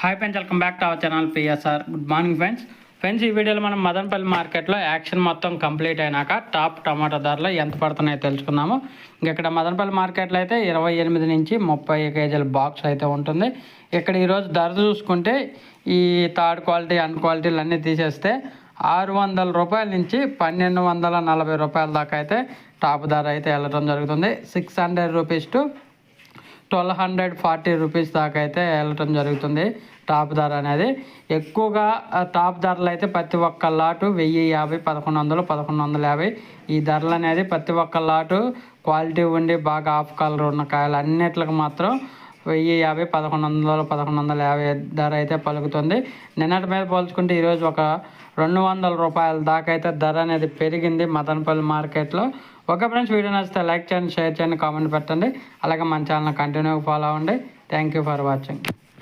Hi friends welcome back to our channel PSR good morning friends friends ఈ వీడియోలో మనం మదనపల్లి మార్కెట్లో యాక్షన్ మొత్తం కంప్లీట్ అయినాక టాప్ టమాటా ధరలు ఎంత పడుతున్నాయో తెలుసుకుందాము. ఇక్కడ మదనపల్లి మార్కెట్లో అయితే ఇరవై ఎనిమిది నుంచి ముప్పై కేజీల బాక్స్ అయితే ఉంటుంది. ఇక్కడ ఈరోజు ధర చూసుకుంటే ఈ థర్డ్ క్వాలిటీ అన్ క్వాలిటీలు అన్నీ తీసేస్తే ఆరు వందల రూపాయల నుంచి పన్నెండు వందల నలభై రూపాయల దాకా అయితే టాప్ ధర అయితే వెళ్ళడం జరుగుతుంది. Six hundred rupees to twelve hundred forty rupees దాకా అయితే వెళ్ళటం జరుగుతుంది టాప్ ధర అనేది. ఎక్కువగా టాప్ ధరలు అయితే ప్రతి ఒక్క లాటు వెయ్యి యాభై పదకొండు వందలు పదకొండు వందల యాభై. ఈ ధరలు అనేది ప్రతి ఒక్క లాటు క్వాలిటీ ఉండి బాగా ఆఫ్ కలర్ ఉన్న కాయలు అన్నిట్లకి మాత్రం వెయ్యి యాభై పదకొండు వందలు పదకొండు వందల యాభై ధర అయితే పలుకుతుంది. నిన్నటి మీద పోల్చుకుంటే ఈరోజు ఒక రెండు వందల రూపాయల దాకా అయితే ధర అనేది పెరిగింది మదనపల్లి మార్కెట్లో. ఓకే ఫ్రెండ్స్ వీడియో నచ్చితే లైక్ చేయండి షేర్ చేయండి కామెంట్ పెట్టండి. అలాగే మన ఛానల్ కంటిన్యూ ఫాలో అవ్వండి. Thank you for watching